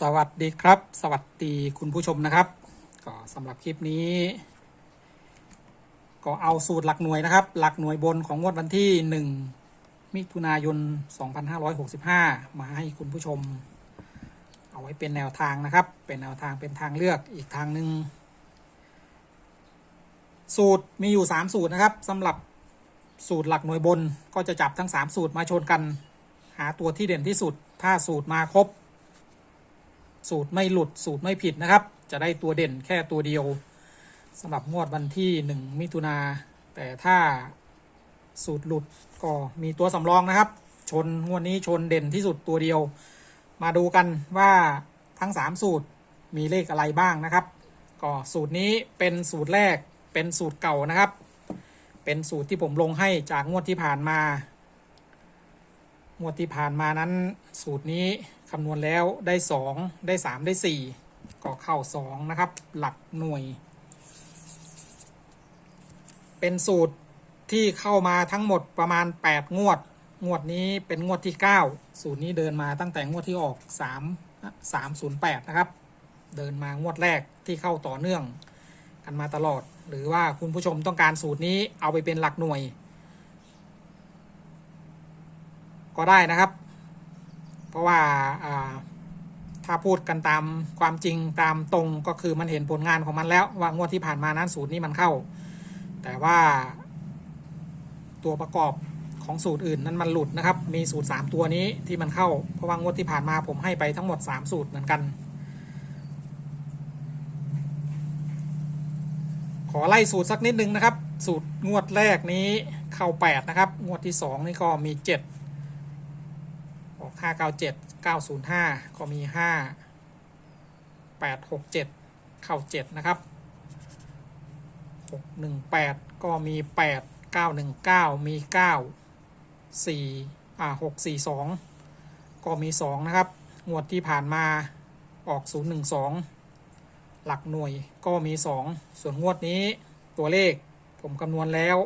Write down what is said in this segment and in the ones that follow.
สวัสดีครับ สวัสดีคุณผู้ชมนะครับ ก็สำหรับคลิปนี้ ก็เอาสูตรหลักหน่วยนะครับ หลักหน่วยบนของงวดวันที่ 1 มิถุนายน 2565 มาให้คุณผู้ชม เอาไว้เป็นแนวทางนะครับ เป็นแนวทางเป็นทางเลือกอีกทางหนึ่งสูตรมีอยู่ 3 สูตรนะครับสำหรับสูตรหลักหน่วยบนก็จะจับทั้ง 3 สูตรมาชนกัน หาตัวที่เด่นที่สุด ถ้าสูตรมาครบ สูตรไม่หลุดสูตรไม่ผิดนะครับ จะได้ตัวเด่นแค่ตัวเดียวสำหรับงวดวันที่ 1 มิถุนาแต่ถ้าสูตรหลุดก็มีตัวสำรองนะครับ ชนงวดนี้ชนเด่นที่สุดตัวเดียว มาดูกันว่าทั้ง 3 สูตรมีเลขอะไรบ้างนะครับ ก็สูตรนี้เป็นสูตรแรกเป็นสูตรเก่านะครับ เป็นสูตรที่ผมลงให้จากงวดที่ผ่านมางวดที่ผ่านมานั้นสูตรนี้ คำนวณแล้วได้ 2 ได้ 3 ได้ 4 ก็เข้า 2 นะครับ หลักหน่วย เป็นสูตรที่เข้ามาทั้งหมดประมาณ 8 งวด งวดนี้เป็นงวดที่ 9 สูตรนี้เดินมาตั้งแต่งวดที่ออก 3 308 นะครับ เดินมางวดแรกที่เข้าต่อเนื่อง กันมาตลอด หรือว่าคุณผู้ชมต้องการสูตรนี้เอาไปเป็นหลักหน่วย ก็ได้นะครับ เพราะว่าถ้าพูดกันตามความจริงตามตรงก็คือมันเห็นผลงานของมันแล้ว ว่างวดที่ผ่านมานั้นสูตรนี้มันเข้า แต่ว่าตัวประกอบของสูตรอื่นนั้นมันหลุดนะครับ มีสูตร 3 ตัวนี้ที่มันเข้า เพราะว่างวดที่ผ่านมาผมให้ไปทั้งหมด 3 สูตรเหมือนกัน ขอไล่สูตรสักนิดนึงนะครับ สูตรงวดแรกนี้เข้า 8 นะครับ งวดที่ 2 นี่ก็มี 7 ห้าเก้าเจ็ดเก้าศูนย์ห้าก็มีห้าแปดหกเจ็ดเข้าเจ็ดนะครับหกหนึ่งแปดก็มีแปดเก้าหนึ่งเก้ามีเก้าสี่อ่าหกสี่สองก็มีสองนะครับ งวดที่ผ่านมาออกศูนย์หนึ่งสองหลักหน่วยก็มีสองส่วนงวดนี้ตัวเลขผมคำนวณแล้ว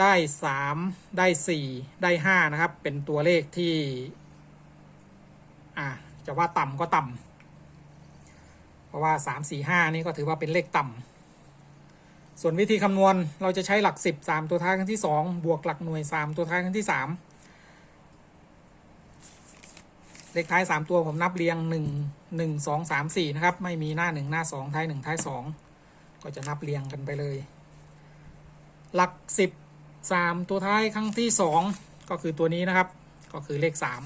ได้สามได้สี่ได้ห้านะครับ เป็นตัวเลขที่ อ่าจะว่าต่ำก็ต่ำเพราะว่าสามสี่ห้านี่ก็ถือว่าเป็นเลขต่ำส่วนวิธีคำนวณเราจะใช้หลักสิบสามตัวท้ายครั้งที่สองบวกหลักหน่วยสามตัวท้ายครั้งที่สามเลขท้ายสามตัวผมนับเรียงหนึ่งหนึ่งสองสามสี่นะครับ ไม่มีหน้าหนึ่งหน้าสองท้ายหนึ่งท้ายสองก็จะนับเรียงกันไปเลย หลักสิบ สามตัวท้ายครั้งที่สองก็คือตัวนี้นะครับ ก็คือเลขสาม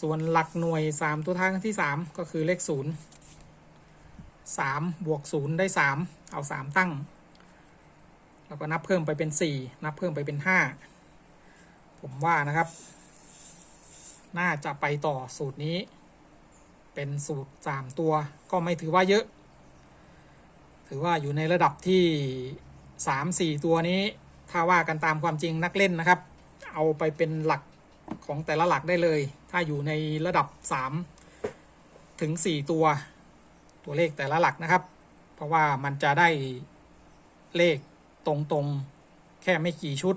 ส่วนหลักหน่วยสามตัวท้ายครั้งที่สามก็คือเลขศูนย์สามบวกศูนย์ได้สามเอาสามตั้ง แล้วก็นับเพิ่มไปเป็นสี่นับเพิ่มไปเป็นห้าผมว่านะครับ น่าจะไปต่อสูตรนี้ เป็นสูตรสามตัว ก็ไม่ถือว่าเยอะ ถือว่าอยู่ในระดับที่สามสี่ตัวนี้ ถ้าว่ากันตามความจริงนักเล่นนะครับ เอาไปเป็นหลักของแต่ละหลักได้เลย ถ้าอยู่ในระดับ 3 ถึง 4 ตัว ตัวเลขแต่ละหลักนะครับ เพราะว่ามันจะได้เลขตรงๆแค่ไม่กี่ชุด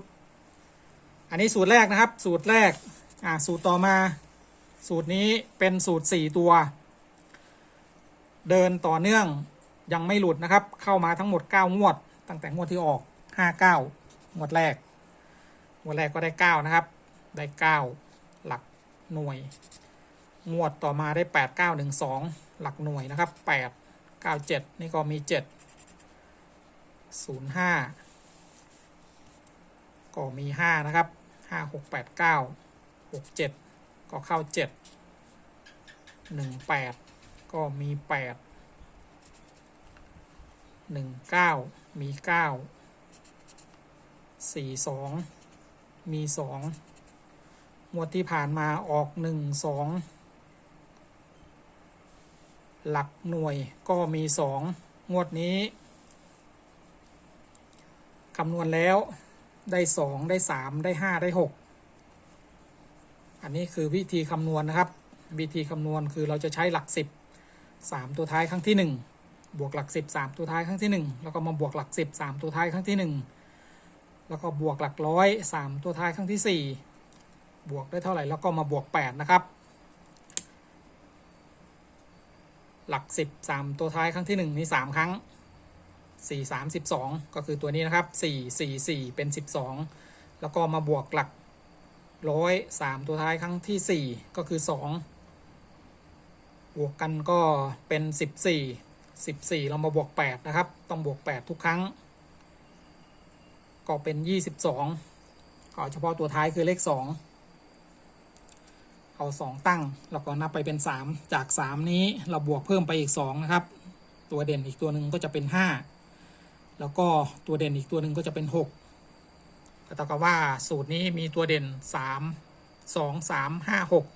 อันนี้สูตรแรกนะครับ สูตรแรกอ่าสูตรต่อมา สูตรนี้เป็นสูตร 4 ตัว เดินต่อเนื่องยังไม่หลุดนะครับ เข้ามาทั้งหมด 9 งวด ตั้งแต่งวดที่ออก 59 งวดแรก งวดแรกก็ได้เก้านะครับ ได้เก้าหลักหน่วย งวดต่อมาได้แปดเก้าหนึ่งสองหลักหน่วยนะครับแปดเก้าเจ็ดนี่ก็มีเจ็ดศูนย์ห้าก็มีห้านะครับห้าหกแปดเก้าหกเจ็ดก็เข้าเจ็ดหนึ่งแปดก็มีแปดหนึ่งเก้ามีเก้า สี่สองมีสองงวดที่ผ่านมาออกหนึ่งสองหลักหน่วยก็มีสองงวดนี้คำนวณแล้วได้สองได้สามได้ห้าได้หกอันนี้คือวิธีคำนวณนะครับ วิธีคำนวณคือเราจะใช้หลักสิบสามตัวท้ายครั้งที่หนึ่งบวกหลักสิบสามตัวท้ายครั้งที่หนึ่งแล้วก็มาบวกหลักสิบสามตัวท้ายครั้งที่หนึ่ง แล้วก็บวกหลักร้อยสามตัวท้ายครั้งที่สี่บวกได้เท่าไหร่แล้วก็มาบวกแปดนะครับ หลักสิบสามตัวท้ายครั้งที่หนึ่งนี่สามครั้งสี่สามสิบสองก็คือตัวนี้นะครับสี่สี่สี่เป็นสิบสองแล้วก็มาบวกหลักร้อยสามตัวท้ายครั้งที่สี่ก็คือสองบวกกันก็เป็นสิบสี่สิบสี่เรามาบวกแปดนะครับ ต้องบวกแปดทุกครั้ง ก็เป็นยี่สิบสองก็เอาเฉพาะตัวท้ายคือเลขสองเอาสองตั้งแล้วก็นับไปเป็นสามจากสามนี้เราบวกเพิ่มไปอีกสองนะครับ ตัวเด่นอีกตัวหนึ่งก็จะเป็นห้าแล้วก็ตัวเด่นอีกตัวหนึ่งก็จะเป็นหกก็เท่ากับว่าสูตรนี้มีตัวเด่นสามสองสามห้าหก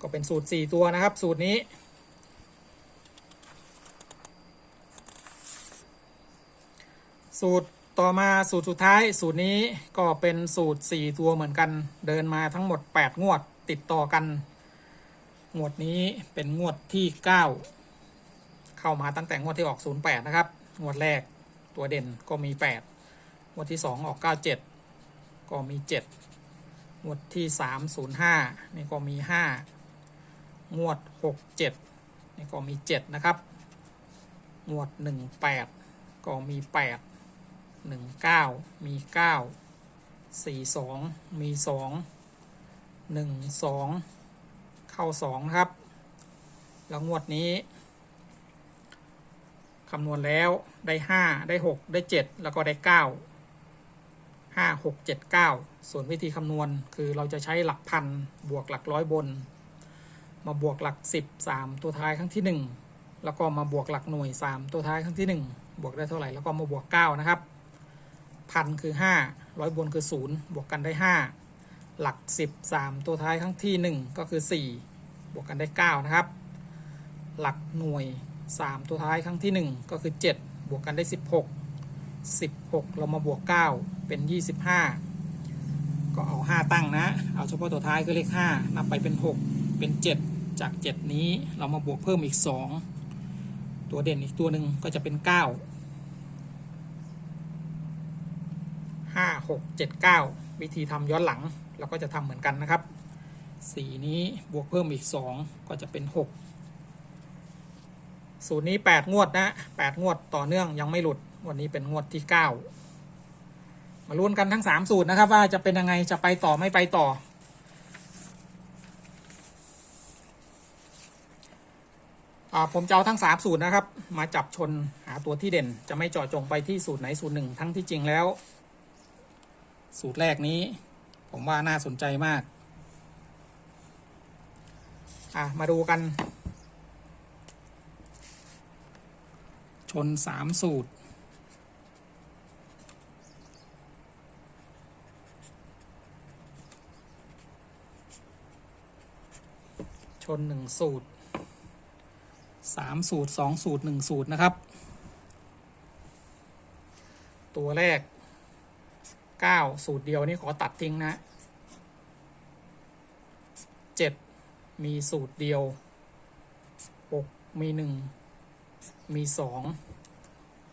ก็เป็นสูตรสี่ตัวนะครับ สูตรนี้สูตร ต่อมาสูตรสุดท้ายสูตรนี้ก็เป็นสูตร 4 ตัวเหมือนกัน เดินมาทั้งหมด 8 งวดติดต่อกัน งวดนี้เป็นงวดที่ 9 เข้ามาตั้งแต่งวดที่ออก 08 นะครับ งวดแรกตัวเด่นก็มี 8 งวดที่ 2 ออก 97 ก็มี 7 งวดที่ 305 นี่ก็มี 5 งวด 67 นี่ก็มี 7 นะครับ งวด 18 ก็มี 8 หนึ่งเก้ามีเก้าสี่สองมีสองหนึ่งสองเข้าสองครับ แล้วงวดนี้คำนวณแล้วได้ห้าได้หกได้เจ็ดแล้วก็ได้เก้าห้าหกเจ็ดเก้าส่วนวิธีคำนวณคือเราจะใช้หลักพันบวกหลักร้อยบน มาบวกหลักสิบสามตัวท้ายครั้งที่หนึ่งแล้วก็มาบวกหลักหน่วยสามตัวท้ายครั้งที่หนึ่งบวกได้เท่าไหร่แล้วก็มาบวกเก้านะครับ พันคือห้าร้อยบนคือศูนย์บวกกันได้ห้าหลักสิบสามตัวท้ายครั้งที่หนึ่งก็คือสี่บวกกันได้เก้านะครับ หลักหน่วยสามตัวท้ายครั้งที่หนึ่งก็คือเจ็ดบวกกันได้สิบหกสิบหกเรามาบวกเก้าเป็นยี่สิบห้าก็เอาห้าตั้งนะ เอาเฉพาะตัวท้ายคือเลขห้านับไปเป็นหกเป็นเจ็ดจากเจ็ดนี้เรามาบวกเพิ่มอีกสองตัวเด่นอีกตัวหนึ่งก็จะเป็นเก้า ห้าหกเจ็ดเก้าวิธีทำย้อนหลังเราก็จะทำเหมือนกันนะครับ สีนี้บวกเพิ่มอีกสองก็จะเป็นหกสูตรนี้แปดงวดนะแปดงวดต่อเนื่องยังไม่หลุด วันนี้เป็นงวดที่เก้ามาลุ้นกันทั้งสามสูตรนะครับ ว่าจะเป็นยังไงจะไปต่อไม่ไปต่อผมจะเอาทั้งสามสูตรนะครับ มาจับชนหาตัวที่เด่น จะไม่เจาะจงไปที่สูตรไหนสูตรหนึ่งทั้งที่จริงแล้ว สูตรแรกนี้ ผมว่าน่าสนใจมาก อะ มาดูกัน ชนสามสูตร ชนหนึ่งสูตรสามสูตรสองสูตรหนึ่งสูตรนะครับ ตัวแรก เก้าสูตรเดียวนี่ขอตัดทิ้งนะเจ็ดมีสูตรเดียวหกมีหนึ่งมีสอง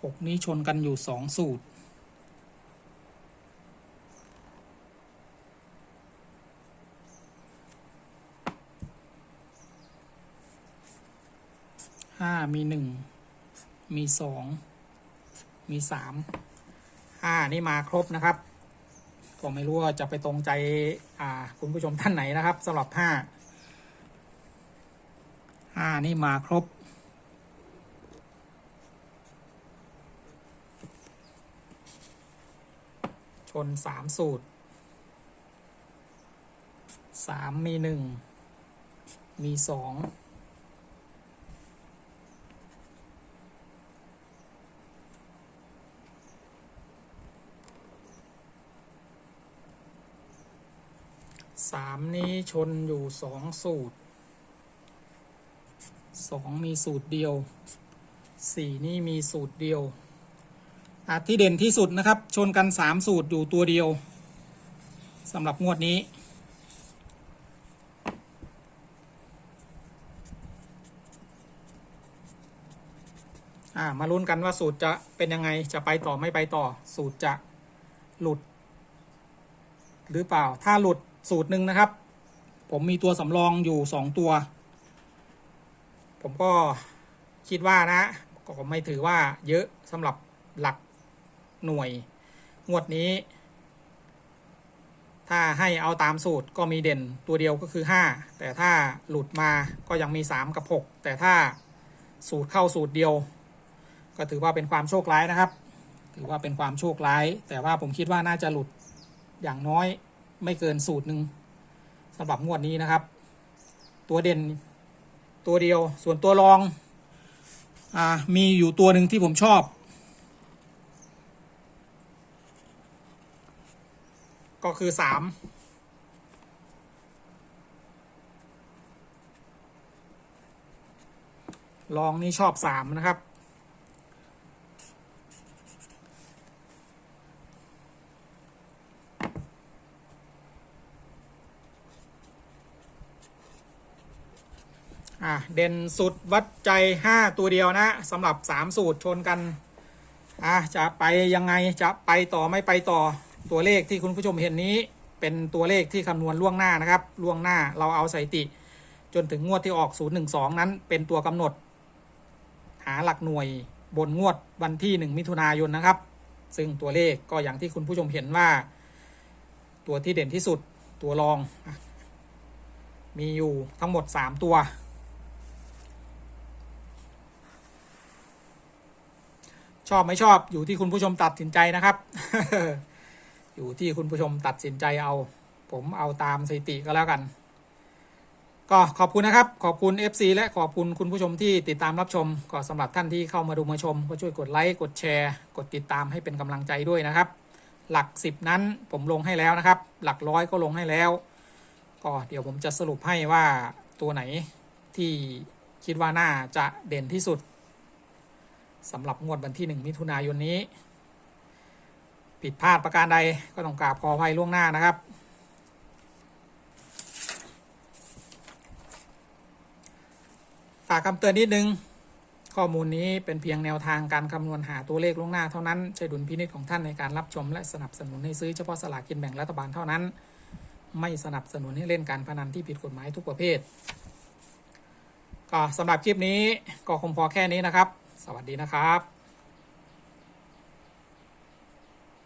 หกนี้ชนกันอยู่สองสูตร ห้ามีหนึ่งมีสองมีสามห้านี่มาครบนะครับ ก็ไม่รู้ว่าจะไปตรงใจอ่าคุณผู้ชมท่านไหนนะครับสำหรับห้าห้านี่มาครบ ชนสามสูตรสามมีหนึ่งมีสอง สามนี้ชนอยู่สองสูตรสองมีสูตรเดียวสี่นี่มีสูตรเดียวอะที่เด่นที่สุดนะครับ ชนกันสามสูตรอยู่ตัวเดียวสำหรับงวดนี้อ่ามาลุ้นกันว่าสูตรจะเป็นยังไงจะไปต่อไม่ไปต่อ สูตรจะหลุด หรือเปล่าถ้าหลุด สูตรหนึ่งนะครับ ผมมีตัวสำรองอยู่สองตัว ผมก็คิดว่านะก็ไม่ถือว่าเยอะสำหรับหลักหน่วย งวดนี้ ถ้าให้เอาตามสูตรก็มีเด่นตัวเดียวก็คือ 5 แต่ถ้าหลุดมาก็ยังมี 3 กับ 6 แต่ถ้าสูตรเข้าสูตรเดียว ก็ถือว่าเป็นความโชคร้ายนะครับ ถือว่าเป็นความโชคร้าย แต่ว่าผมคิดว่าน่าจะหลุดอย่างน้อย ไม่เกินสูตรหนึ่งสำหรับงวดนี้นะครับ ตัวเด่นตัวเดียวส่วนตัวรองอ่ามีอยู่ตัวหนึ่งที่ผมชอบ ก็คือสามลองนี่ชอบสามนะครับ อะ เด่นสุดวัดใจ 5 ตัวเดียวนะสำหรับ 3 สูตรชนกัน อะจะไปยังไงจะไปต่อไม่ไปต่อตัวเลขที่คุณผู้ชมเห็นนี้ เป็นตัวเลขที่คำนวณล่วงหน้านะครับล่วงหน้าเราเอาสถิติ จนถึงงวดที่ออก 012 นั้น เป็นตัวกำหนด หาหลักหน่วยบนงวดวันที่ 1 มิถุนายนนะครับ ซึ่งตัวเลขก็อย่างที่คุณผู้ชมเห็นว่า ตัวที่เด่นที่สุดตัวรองมีอยู่ทั้งหมด 3 ตัว ชอบไม่ชอบอยู่ที่คุณผู้ชมตัดสินใจนะครับ อยู่ที่คุณผู้ชมตัดสินใจเอา ผมเอาตามสถิติก็แล้วกัน ก็ขอบคุณนะครับ ขอบคุณ FC และขอบคุณคุณผู้ชมที่ติดตามรับชม ก็สำหรับท่านที่เข้ามาดูมาชม ก็ช่วยกดไลค์กดแชร์กดติดตามให้เป็นกำลังใจด้วยนะครับ หลัก 10 นั้นผมลงให้แล้วนะครับ หลักร้อยก็ลงให้แล้ว ก็เดี๋ยวผมจะสรุปให้ว่าตัวไหนที่คิดว่าน่าจะเด่นที่สุด สำหรับงวดวันที่ 1 มิถุนายนนี้ ผิดพลาดประการใดก็ต้องกราบขออภัยล่วงหน้านะครับ ฝากคำเตือนนิดนึง ข้อมูลนี้เป็นเพียงแนวทางการคำนวณหาตัวเลขล่วงหน้าเท่านั้น ใช้ดุลพินิจของท่านในการรับชม และสนับสนุนให้ซื้อเฉพาะสลากกินแบ่งรัฐบาลเท่านั้น ไม่สนับสนุนให้เล่นการพนันที่ผิดกฎหมายทุกประเภท ก็สำหรับคลิปนี้ก็คงพอแค่นี้นะครับ สวัสดีนะครับ